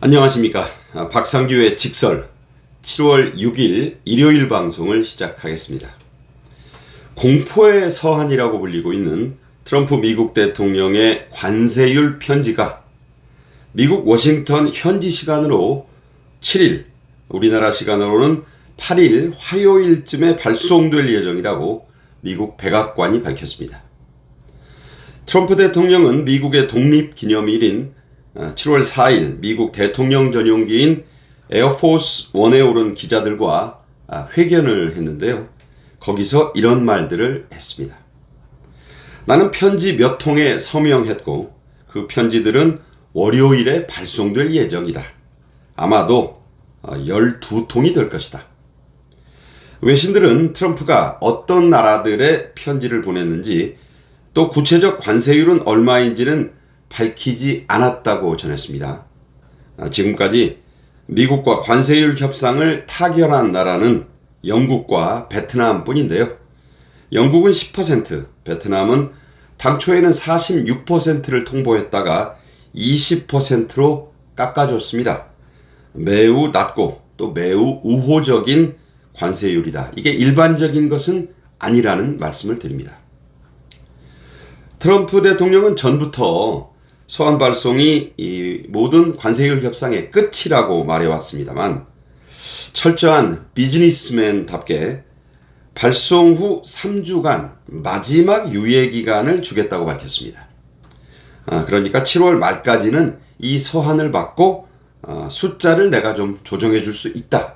안녕하십니까. 아, 박상규의 직설 7월 6일 일요일 방송을 시작하겠습니다. 공포의 서한이라고 불리고 있는 트럼프 미국 대통령의 관세율 편지가 미국 워싱턴 현지 시간으로 7일, 우리나라 시간으로는 8일 화요일쯤에 발송될 예정이라고 미국 백악관이 밝혔습니다. 트럼프 대통령은 미국의 독립 기념일인 7월 4일 미국 대통령 전용기인 에어포스 원에 오른 기자들과 아, 회견을 했는데요. 거기서 이런 말들을 했습니다. 나는 편지 몇 통에 서명했고 그 편지들은 월요일에 발송될 예정이다. 아마도 12통이 될 것이다. 외신들은 트럼프가 어떤 나라들의 편지를 보냈는지 또 구체적 관세율은 얼마인지는 밝히지 않았다고 전했습니다. 아, 지금까지 미국과 관세율 협상을 타결한 나라는 영국과 베트남 뿐인데요. 영국은 10%, 베트남은 당초에는 46%를 통보했다가 20%로 깎아줬습니다. 매우 낮고 또 매우 우호적인 관세율이다. 이게 일반적인 것은 아니라는 말씀을 드립니다. 트럼프 대통령은 전부터 서한 발송이 이 모든 관세율 협상의 끝이라고 말해왔습니다만 철저한 비즈니스맨답게 발송 후 3주간 마지막 유예 기간을 주겠다고 밝혔습니다. 아, 그러니까 7월 말까지는 이 서한을 받고 아, 숫자를 내가 좀 조정해 줄 수 있다.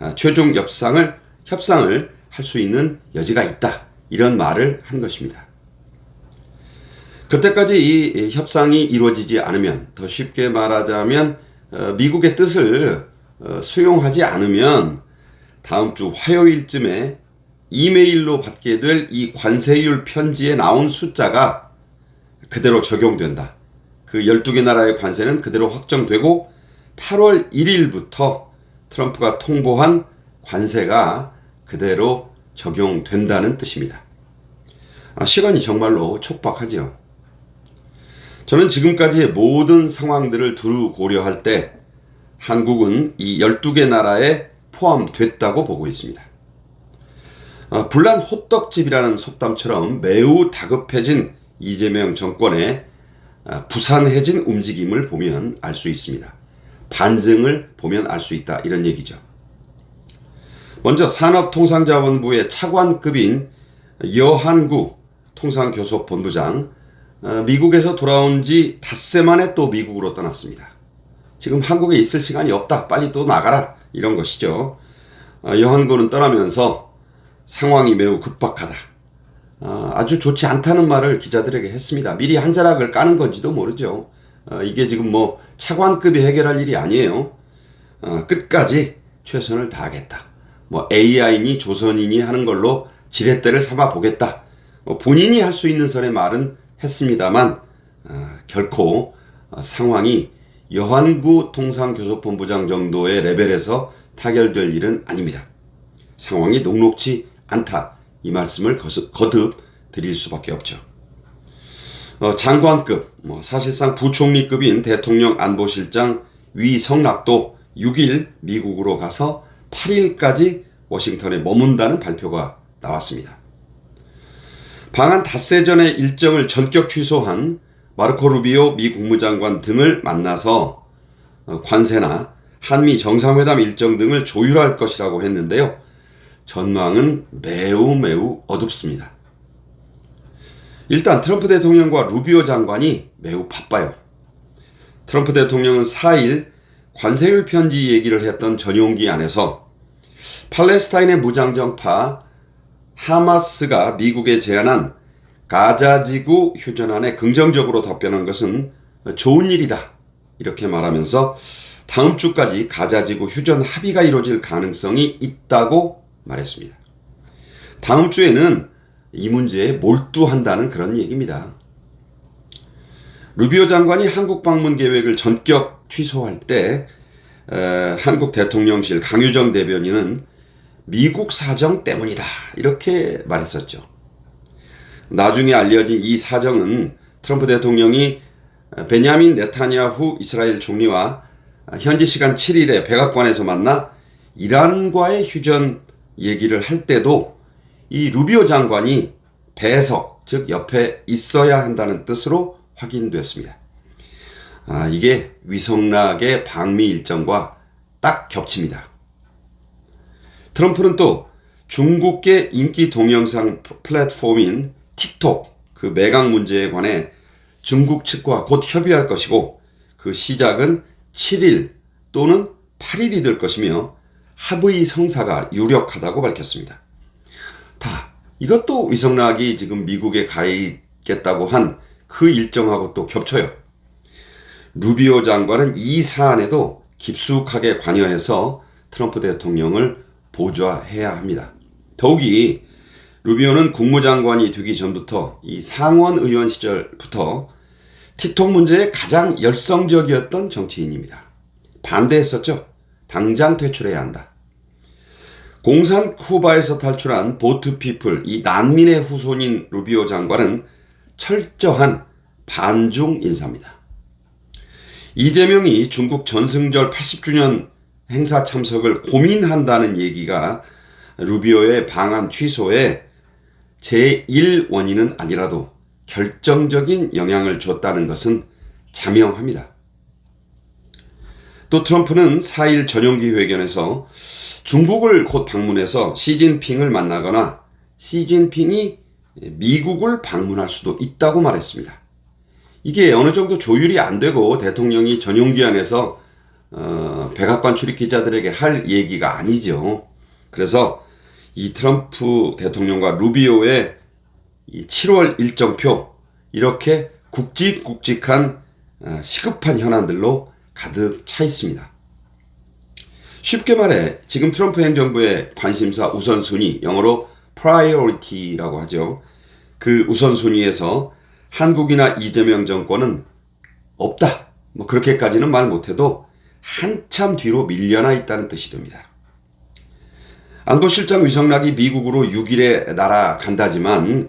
아, 최종 협상을 협상을 할 수 있는 여지가 있다. 이런 말을 한 것입니다. 그때까지 이 협상이 이루어지지 않으면 더 쉽게 말하자면 어, 미국의 뜻을 어, 수용하지 않으면 다음 주 화요일쯤에 이메일로 받게 될 이 관세율 편지에 나온 숫자가 그대로 적용된다. 그 12개 나라의 관세는 그대로 확정되고 8월 1일부터 트럼프가 통보한 관세가 그대로 적용된다는 뜻입니다. 아, 시간이 정말로 촉박하죠. 저는 지금까지의 모든 상황들을 두루 고려할 때 한국은 이 12개 나라에 포함됐다고 보고 있습니다. 어, 불난 호떡집이라는 속담처럼 매우 다급해진 이재명 정권의 어, 부산해진 움직임을 보면 알 수 있습니다. 반증을 보면 알 수 있다. 이런 얘기죠. 먼저 산업통상자원부의 차관급인 여한구 통상교섭본부장 어, 미국에서 돌아온 지 닷새 만에 또 미국으로 떠났습니다. 지금 한국에 있을 시간이 없다. 빨리 또 나가라. 이런 것이죠. 어, 여한군은 떠나면서 상황이 매우 급박하다. 어, 아주 좋지 않다는 말을 기자들에게 했습니다. 미리 한 자락을 까는 건지도 모르죠. 이게 지금 뭐 차관급이 해결할 일이 아니에요. 끝까지 최선을 다하겠다. 뭐 AI니 조선인이 하는 걸로 지렛대를 삼아 보겠다. 뭐 본인이 할 수 있는 선의 말은 했습니다만 어, 결코 어, 상황이 여환구 통상교섭본부장 정도의 레벨에서 타결될 일은 아닙니다. 상황이 녹록치 않다. 이 말씀을 거듭 드릴 수밖에 없죠. 어, 장관급, 뭐 사실상 부총리급인 대통령 안보실장 위성락도 6일 미국으로 가서 8일까지 워싱턴에 머문다는 발표가 나왔습니다. 방한 닷새 전에 일정을 전격 취소한 마르코 루비오 미 국무장관 등을 만나서 어, 관세나 한미 정상회담 일정 등을 조율할 것이라고 했는데요. 전망은 매우 매우 어둡습니다. 일단 트럼프 대통령과 루비오 장관이 매우 바빠요. 트럼프 대통령은 4일 관세율 편지 얘기를 했던 전용기 안에서 팔레스타인의 무장정파 하마스가 미국에 제안한 가자지구 휴전안에 긍정적으로 답변한 것은 좋은 일이다. 이렇게 말하면서 다음 주까지 가자지구 휴전 합의가 이루어질 가능성이 있다고 말했습니다. 다음 주에는 이 문제에 몰두한다는 그런 얘기입니다. 루비오 장관이 한국 방문 계획을 전격 취소할 때 에, 한국 대통령실 강유정 대변인은 미국 사정 때문이다. 이렇게 말했었죠. 나중에 알려진 이 사정은 트럼프 대통령이 베냐민 네타냐후 이스라엘 총리와 현지 시간 7일에 백악관에서 만나 이란과의 휴전 얘기를 할 때도 이 루비오 장관이 배석, 즉 옆에 있어야 한다는 뜻으로 확인됐습니다. 아, 이게 위성락의 방미 일정과 딱 겹칩니다. 트럼프는 또 중국계 인기 동영상 플랫폼인 틱톡 그 매각 문제에 관해 중국 측과 곧 협의할 것이고 그 시작은 7일 또는 8일이 될 것이며 합의 성사가 유력하다고 밝혔습니다. 다 이것도 위성락이 지금 미국에 가 있겠다고 한 그 일정하고 또 겹쳐요. 루비오 장관은 이 사안에도 깊숙하게 관여해서 트럼프 대통령을 보좌해야 합니다. 더욱이 루비오는 국무장관이 되기 전부터 이 상원 의원 시절부터 틱톡 문제에 가장 열성적이었던 정치인입니다. 반대했었죠. 당장 퇴출해야 한다. 공산 쿠바에서 탈출한 보트피플, 이 난민의 후손인 루비오 장관은 철저한 반중 인사입니다. 이재명이 중국 전승절 80주년 행사 참석을 고민한다는 얘기가 루비오의 방한 취소에 제1 원인은 아니라도 결정적인 영향을 줬다는 것은 자명합니다. 또 트럼프는 4일 전용기 회견에서 중국을 곧 방문해서 시진핑을 만나거나 시진핑이 미국을 방문할 수도 있다고 말했습니다. 이게 어느 정도 조율이 안 되고 대통령이 전용기 안에서 어, 백악관 출입 기자들에게 할 얘기가 아니죠. 그래서 이 트럼프 대통령과 루비오의 이 7월 일정표 이렇게 굵직굵직한 어, 시급한 현안들로 가득 차 있습니다. 쉽게 말해 지금 트럼프 행정부의 관심사 우선순위 영어로 priority라고 하죠. 그 우선순위에서 한국이나 이재명 정권은 없다. 뭐 그렇게까지는 말 못해도 한참 뒤로 밀려나 있다는 뜻이 됩니다. 안보실장 위성락이 미국으로 6일에 날아간다지만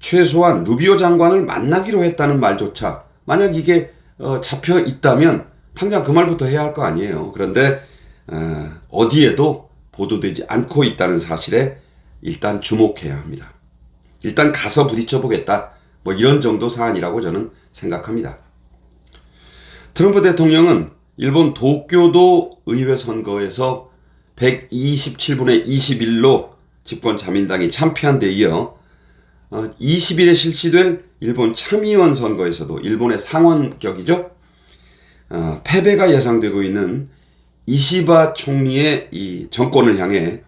최소한 루비오 장관을 만나기로 했다는 말조차 만약 이게 어, 잡혀 있다면 당장 그 말부터 해야 할 거 아니에요. 그런데 어, 어디에도 보도되지 않고 있다는 사실에 일단 주목해야 합니다. 일단 가서 부딪혀 보겠다. 뭐 이런 정도 사안이라고 저는 생각합니다. 트럼프 대통령은 일본 도쿄도 의회 선거에서 127분의 21로 집권 자민당이 참패한 데 이어 20일에 실시될 일본 참의원 선거에서도 일본의 상원격이죠. 어, 패배가 예상되고 있는 이시바 총리의 이 정권을 향해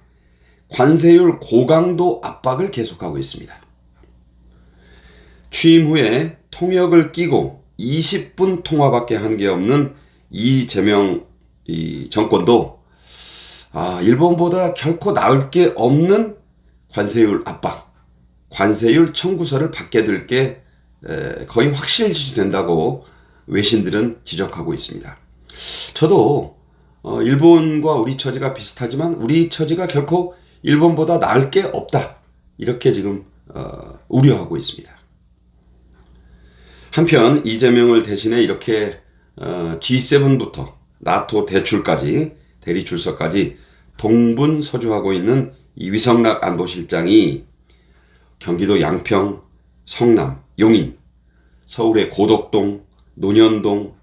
관세율 고강도 압박을 계속하고 있습니다. 취임 후에 통역을 끼고 20분 통화밖에 한 게 없는 이재명 이 정권도 아, 일본보다 결코 나을 게 없는 관세율 압박, 관세율 청구서를 받게 될 게 거의 확실시 된다고 외신들은 지적하고 있습니다. 저도 어, 일본과 우리 처지가 비슷하지만 우리 처지가 결코 일본보다 나을 게 없다. 이렇게 지금 어, 우려하고 있습니다. 한편 이재명을 대신해 이렇게 어, G7부터 나토 대출까지 대리 출석까지 동분 서주하고 있는 이 위성락 안보실장이 경기도 양평, 성남, 용인, 서울의 고덕동, 논현동,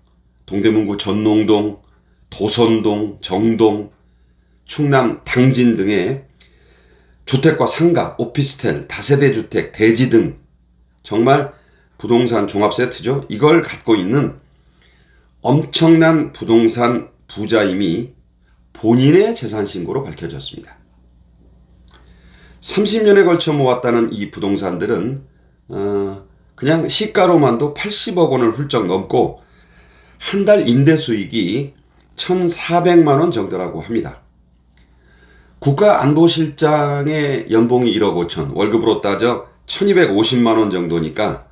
동대문구 전농동, 도선동, 정동, 충남 당진 등의 주택과 상가, 오피스텔, 다세대 주택, 대지 등 정말 부동산 종합 세트죠. 이걸 갖고 있는 엄청난 부동산 부자임이 본인의 재산 신고로 밝혀졌습니다. 30년에 걸쳐 모았다는 이 부동산들은 어, 그냥 시가로만도 80억 원을 훌쩍 넘고 한 달 임대 수익이 1,400만 원 정도라고 합니다. 국가안보실장의 연봉이 1억 5천, 월급으로 따져 1250만 원 정도니까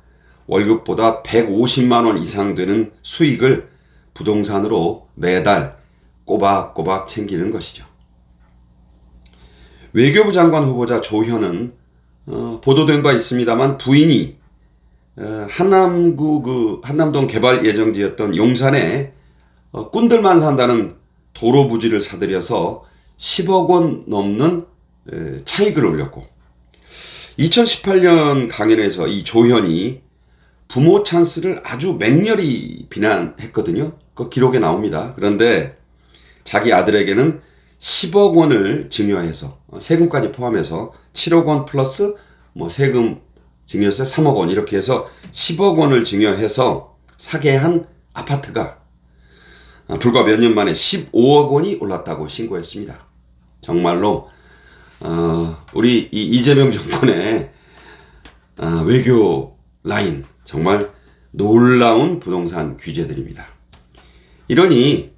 월급보다 150만 원 이상 되는 수익을 부동산으로 매달 꼬박꼬박 챙기는 것이죠. 외교부 장관 후보자 조현은 어, 보도된 바 있습니다만 부인이 어, 한남구 그 한남동 개발 예정지였던 용산에 어, 꾼들만 산다는 도로 부지를 사들여서 10억 원 넘는 에, 차익을 올렸고 2018년 강연에서 이 조현이 부모 찬스를 아주 맹렬히 비난했거든요. 그 기록에 나옵니다. 그런데 자기 아들에게는 10억 원을 증여해서 어, 세금까지 포함해서 7억 원 플러스 뭐 세금 증여세 3억 원 이렇게 해서 10억 원을 증여해서 사게 한 아파트가 아, 불과 몇 년 만에 15억 원이 올랐다고 신고했습니다. 정말로 어, 우리 이 이재명 정권의 아, 외교 라인 정말 놀라운 부동산 규제들입니다. 이러니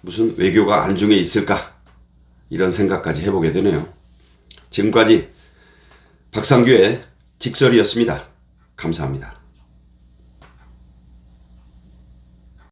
무슨 외교가 안중에 있을까 이런 생각까지 해보게 되네요. 지금까지 박상규의 직설이었습니다. 감사합니다.